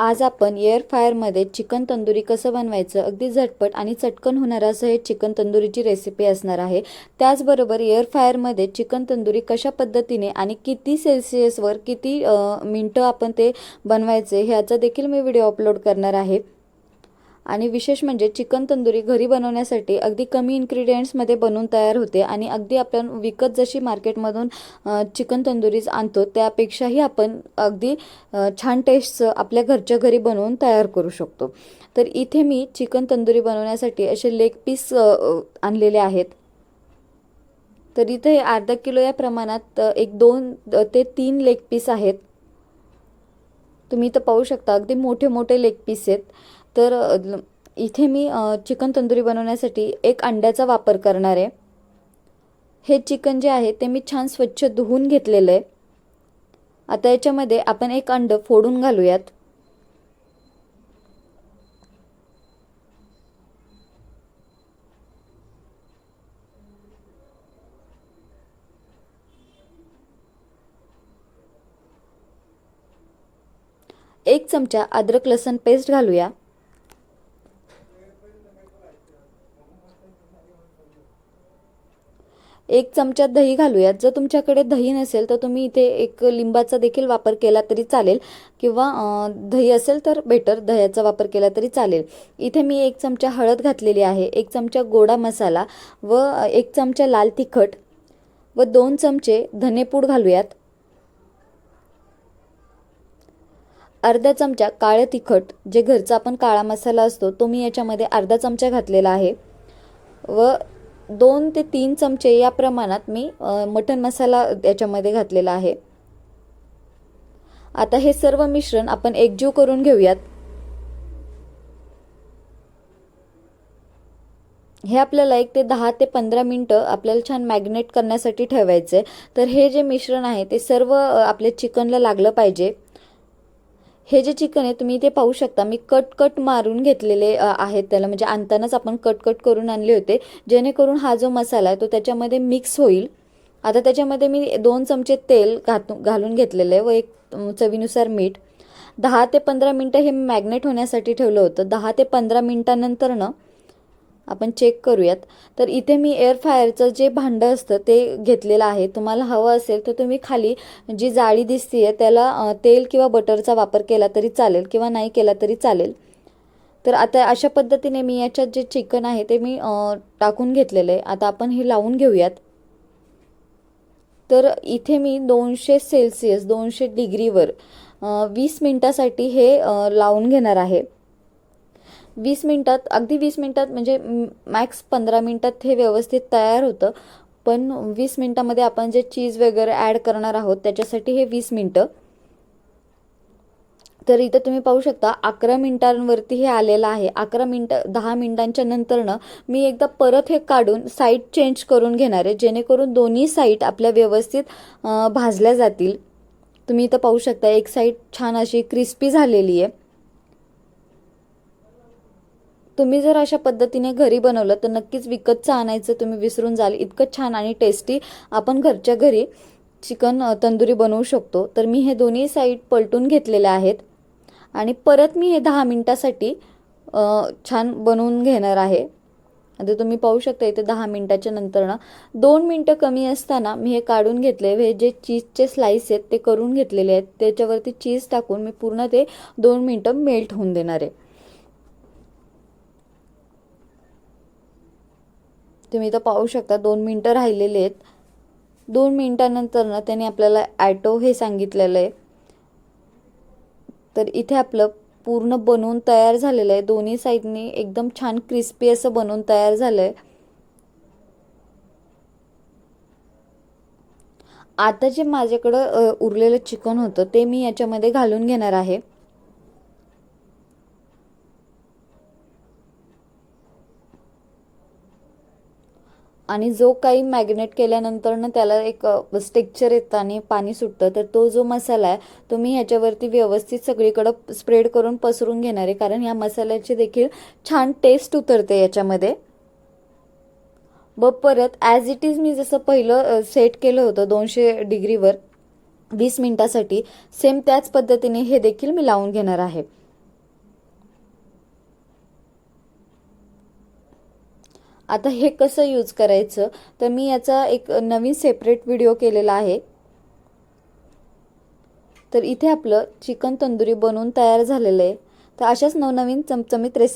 आज आपण air फ्रायरमध्ये chicken tandoori कसं बनवायचं अगदी झटपट आणि चटकन होणार असं हे चिकन तंदुरीची रेसिपी असणार आहे. त्याचबरोबर एअर फ्रायरमध्ये चिकन तंदुरी कशा पद्धतीने आणि किती सेल्सिअसवर किती मिनटं आपण ते बनवायचे ह्याचा देखील मी व्हिडिओ अपलोड करणार आहे. आणि विशेष म्हणजे चिकन तंदुरी घरी बनवण्यासाठी अगदी कमी इन्ग्रेडियंट्समध्ये बनवून तयार होते आणि अगदी आपण विकत जशी मार्केटमधून चिकन तंदुरीज आणतो त्यापेक्षाही आपण अगदी छान टेस्टचं आपल्या घरच्या घरी बनवून तयार करू शकतो. तर इथे मी चिकन तंदुरी बनवण्यासाठी असे लेग पीस आणलेले आहेत. तर इथे अर्धा किलो या प्रमाणात एक दोन ते तीन लेग पीस आहेत. तुम्ही इथं पाहू शकता अगदी मोठे मोठे लेग पीस आहेत. तर इथे मी चिकन तंदुरी बनवण्यासाठी एक अंड्याचा वापर करणार आहे. हे चिकन जे आहे ते मी छान स्वच्छ धुवून घेतलेलं आहे. आता याच्यामध्ये आपण एक अंड फोडून घालूयात. एक चमचा अद्रक लसण पेस्ट घालूया. एक चमचा दही घालूयात. जर तुमच्याकडे दही नसेल तर तुम्ही इथे एक लिंबाचा देखील वापर केला तरी चालेल. किंवा दही असेल तर बेटर दह्याचा वापर केला तरी चालेल. इथे मी एक चमचा हळद घातलेली आहे एक चमचा गोडा मसाला व एक चमचा लाल तिखट व दोन चमचे धनेपूड घालूयात. अर्धा चमचा काळं तिखट जे घरचा आपण काळा मसाला असतो तो मी याच्यामध्ये अर्धा चमचा घातलेला आहे. व दोन ते तीन चमचे या प्रमाणात मी मटन मटण मसाला याच्यामध्ये घातलेला आहे. आता हे सर्व मिश्रण आपण एकजीव करून घेऊयात. हे आपल्याला एक ते दहा ते पंधरा मिनटं आपल्याला छान मॅग्नेट करण्यासाठी ठेवायचं आहे तर हे जे मिश्रण आहे ते सर्व आपल्या चिकनला लागलं पाहिजे. हे जे चिकन आहे तुम्ही इथे पाहू शकता. मी कट कट मारून घेतलेले आहेत त्याला. म्हणजे आणतानाच आपण कट कट करून आणले होते. जेणेकरून हा जो मसाला आहे तो त्याच्यामध्ये मिक्स होईल. आता त्याच्यामध्ये मी दोन चमचे तेल घातू घालून घेतलेलं आहे व एक चवीनुसार मीठ. दहा ते पंधरा मिनटं हे मॅग्नेट होण्यासाठी ठेवलं होतं. दहा ते पंधरा मिनटानंतरनं आपण चेक करूयात. तर इथे मी एअर फायरचं जे भांडं असतं ते घेतलेलं आहे. तुम्हाला हवं असेल तर तुम्ही खाली जी जाळी दिसतीये त्याला तेल किंवा बटरचा वापर केला तरी चालेल किंवा नाही केला तरी चालेल. तर आता अशा पद्धतीने मी याच्यात जे चिकन आहे ते मी टाकून घेतलेलं आहे. आता आपण हे लावून घेऊयात. तर इथे मी दोनशे सेल्सिअस दोनशे डिग्रीवर वीस मिनटासाठी हे लावून घेणार आहे. वीस मिनटात अगदी वीस मिनटात म्हणजे मॅक्स पंधरा मिनटात हे व्यवस्थित तयार होतं. पण वीस मिनटामध्ये आपण जे चीज वगैरे ॲड करणार आहोत त्याच्यासाठी हे वीस मिनटं. तर इथं तुम्ही पाहू शकता अकरा मिनिटांवरती हे आलेलं आहे. अकरा मिनटं दहा मिनिटांच्या नंतरनं मी एकदा परत हे काढून साईड चेंज करून घेणार आहे. जेणेकरून दोन्ही साईड आपल्या व्यवस्थित भाजल्या जातील. तुम्ही इथं पाहू शकता एक साईड छान अशी क्रिस्पी झालेली आहे. तुम्ही जर अशा पद्धतीने घरी बनवलं तर नक्कीच विकतचं आणायचं तुम्ही विसरून जाल. इतकं छान आणि टेस्टी आपण घरच्या घरी चिकन तंदुरी बनवू शकतो. तर मी हे दोन्ही साईड पलटून घेतलेले आहेत. आणि परत मी हे दहा मिनटासाठी छान बनवून घेणार आहे. आता तुम्ही पाहू शकता इथे दहा मिनटाच्या नंतरनं दोन मिनटं कमी असताना मी हे काढून घेतले. हे जे चीजचे स्लाइस आहेत ते करून घेतलेले आहेत. त्याच्यावरती चीज टाकून मी पूर्ण ते दोन मिनटं मेल्ट होऊन देणार आहे. तुम्ही इथं पाहू शकता दोन मिनटं राहिलेले आहेत. दोन मिनटानंतर ना त्याने आपल्याला ॲटो हे सांगितलेलं आहे. तर इथे आपलं पूर्ण बनवून तयार झालेलं आहे. दोन्ही साईडनी एकदम छान क्रिस्पी असं बनवून तयार झालं आहे आता जे माझ्याकडं उरलेलं चिकन होतं ते मी याच्यामध्ये घालून घेणार आहे. आणि जो काही मॅग्नेट केल्यानंतरनं त्याला एक स्टेक्चर येतं आणि पाणी सुटतं तर तो जो मसाला आहे तो मी ह्याच्यावरती व्यवस्थित सगळीकडं स्प्रेड करून पसरून घेणार आहे. कारण या मसाल्याची देखील छान टेस्ट उतरते याच्यामध्ये. ब परत ॲज इट इज मी जसं पहिलं सेट केलं होतं दोनशे डिग्रीवर वीस मिनटासाठी सेम त्याच पद्धतीने हे देखील मी लावून घेणार आहे. आता हे कसं यूज करायचं? तर मी याचा एक नवीन सेपरेट व्हिडिओ केलेला आहे. तर इथे आपलं चिकन तंदुरी बनवून तयार झालेलं आहे. तर अशाच नवनवीन चमचमीत रेसिपी